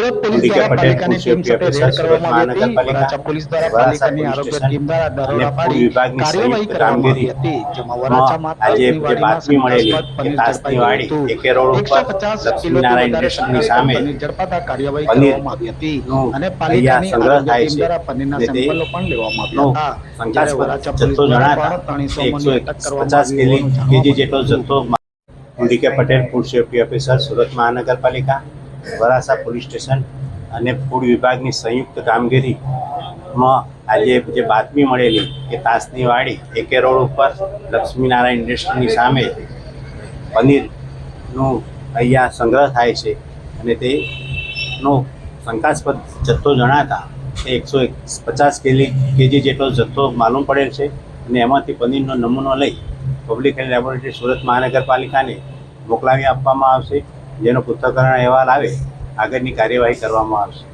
Surat police દ્વારા પાલિકાની team સાથે રેડ કરવામાં આવી હતી. વરાછા પોલીસ દ્વારા પાલિકાની આરોગ્ય ટીમ દ્વારા દરોડા પાડી કાર્યવાહી કરવામાં આવી હતી જેમાં વરાછામાં મળેલી વાડીમાં કે તાસની વાડી હતું. એકે રોડ ઉપર 150 કિલોથી વધારે પનીર ઝડપાતા કાર્યવાહી કરવામાં આવી હતી. અને પાલિકાની આરોગ્ય ટીમ દ્વારા પનીરના સેમ્પલો પણ લેવામાં આવ્યા હતા. જ્યારે વરાછા પોલીસ દ્વારા પણ ત્રણસો એકસો અટક કરવામાં પચાસ આવી હોવાનું જાણવા Patel food safety officer Surat મહાનગરપાલિકા વરાછા પોલીસ સ્ટેશન અને ફૂડ વિભાગની સંયુક્ત કામગીરીમાં આજે જે બાતમી મળેલી કે તાસની વાડી એકે રોડ ઉપર લક્ષ્મીનારાયણ ઇન્ડસ્ટ્રીની સામે પનીરનું અહીંયા સંગ્રહ થાય છે અને તેનો શંકાસ્પદ જથ્થો જણાતા એકસો પચાસ કેજી કેજી જેટલો જથ્થો માલુમ પડેલ છે અને એમાંથી પનીરનો નમૂનો લઈ પબ્લિક હેલ્થ લેબોરેટરી સુરત મહાનગરપાલિકાને મોકલાવી આપવામાં આવશે. જેનો પૃથ્થકરણ અહેવાલ આવે આગળની કાર્યવાહી કરવામાં આવશે.